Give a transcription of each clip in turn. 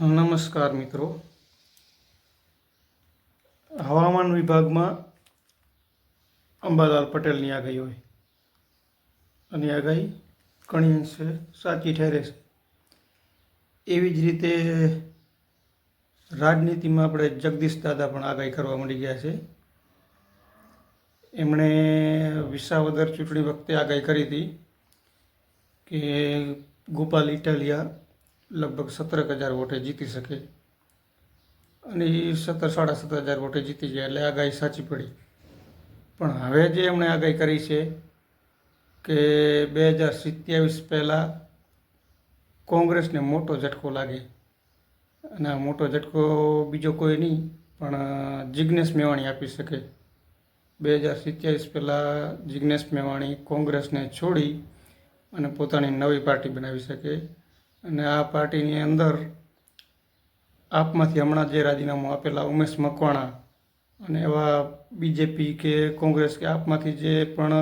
નમસ્કાર મિત્રો. હવામાન વિભાગમાં અંબાલાલ પટેલની આગાહી હોય. અને આગાહી ઘણી અંશે સાચી ઠેરે છે. એવી જ રીતે રાજનીતિમાં આપણે જગદીશ દાદા પણ આગાહી કરવા મળી ગયા છે. એમણે વિસાવદર ચૂંટણી વખતે આગાહી કરી હતી કે ગોપાલ ઇટાલિયા લગભગ સત્તર હજાર વોટે જીતી શકે. અને એ સત્તર, સાડા સત્તર હજાર વોટે જીતી ગયા એટલે આગાહી સાચી પડી. પણ હવે જે એમણે આગાહી કરી છે કે બે હજાર સિત્યાવીસ પહેલાં કોંગ્રેસને મોટો ઝટકો લાગે. અને આ મોટો ઝટકો બીજો કોઈ નહીં, પણ જિજ્ઞેશ મેવાણી આપી શકે. બે હજાર સિત્યાવીસ પહેલાં જિજ્ઞેશ મેવાણી કોંગ્રેસને છોડી અને પોતાની નવી પાર્ટી બનાવી શકે. અને આ પાર્ટીની અંદર આપમાંથી હમણાં જે રાજીનામું આપેલા ઉમેશ મકવાણા અને એવા બીજેપી કે કોંગ્રેસ કે આપમાંથી જે પણ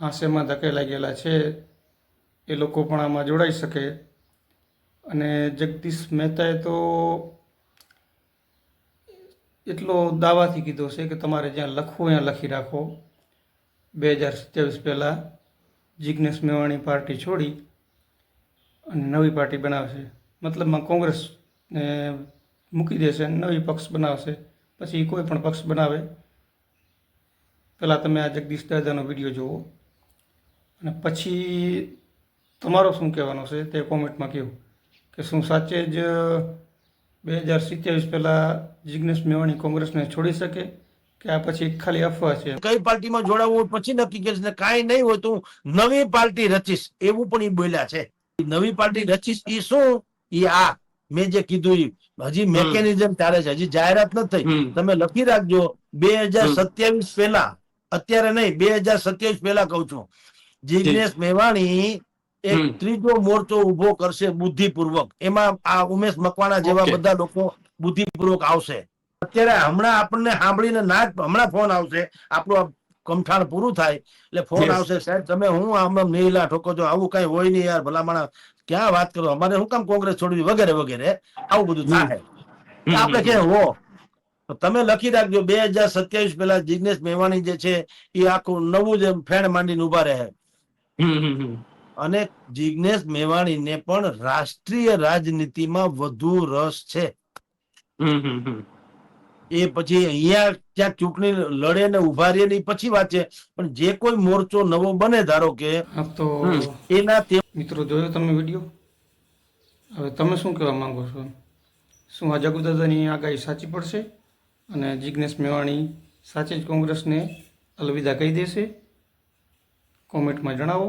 હાંસેમાં ધકેલાઈ ગયેલા છે, એ લોકો પણ આમાં જોડાઈ શકે. અને જગદીશ મહેતાએ તો એટલો દાવાથી કીધો છે કે તમારે જ્યાં લખવું ત્યાં લખી રાખો. બે હજાર સત્યાવીસ પહેલાં જિજ્ઞેશ મેવાણી પાર્ટી છોડી અને નવી પાર્ટી બનાવશે. મતલબમાં કોંગ્રેસને મૂકી દેશે નવી પક્ષ બનાવશે. પછી કોઈ પણ પક્ષ બનાવે. પહેલાં તમે આ જગદીશ દાદાનો વીડિયો જુઓ. અને પછી તમારો શું કહેવાનો છે તે કોમેન્ટમાં કહ્યું કે શું સાચે જ બે હજાર સિત્યાવીસ પહેલાં જિજ્ઞેશ મેવાણી કોંગ્રેસને છોડી શકે? કે આ પછી ખાલી અફવા છે? કઈ પાર્ટીમાં જોડાવવું પછી નક્કી કરીશ. કાંઈ નહીં હોય તો હું નવી પાર્ટી રચીશ. એવું પણ એ બોલ્યા છે. નવી પાર્ટી રચીશ એ શું? એ આ. મેં જે કીધું હજી મેકેનિઝમ ચાલે છે. હજી જાહેરાત નથી થઈ. તમે લખી રાખજો. બે હજાર સત્યાવીસ પહેલા. અત્યારે નહીં બે હજાર સત્યાવીસ પહેલા કહું છું. જિજ્ઞેશ મેવાણી એક ત્રીજો મોરચો ઊભો કરશે બુદ્ધિપૂર્વક. એમાં આ ઉમેશ મકવાણા જેવા બધા લોકો બુદ્ધિપૂર્વક આવશે. અત્યારે હમણાં આપણને સાંભળીને ના જ હમણાં ફોન આવશે. આપણું કમઠાણ પૂરું થાય. એટલે ફોન આવશે સાહેબ તમે હું આમ આમ નીલા ઠોકો છો આવું કઈ હોય નહીં યાર ભલામણ. ક્યાં વાત કરો? અમારે શું કામ કોંગ્રેસ છોડવી? વગેરે વગેરે. આવું બધું થાય. આપણે કે હો? તમે લખી રાખજો બે હજાર સત્યાવીસ પેલા જિગ્નેશ મેવાણી જે છે એ આખું નવું જ ફેણ માંડીને ઊભા રહે. અને જિજ્ઞેશ મેવાણીને પણ રાષ્ટ્રીય રાજનીતિમાં વધુ રસ છે. એ પછી અહીંયા ત્યાં ચૂંટણી લડે ને ઊભા રહે ને પછી વાત છે. પણ જે કોઈ મોરચો નવો બને ધારો કે તો એના તે મિત્રો જોયો તમે વીડિયો? હવે તમે શું કહેવા માંગો છો? શું આ જગુદાદાની આગાહી સાચી પડશે? અને જિજ્ઞેશ મેવાણી સાચે જ કોંગ્રેસને અલવિદા કહી દેશે? કોમેન્ટમાં જણાવો.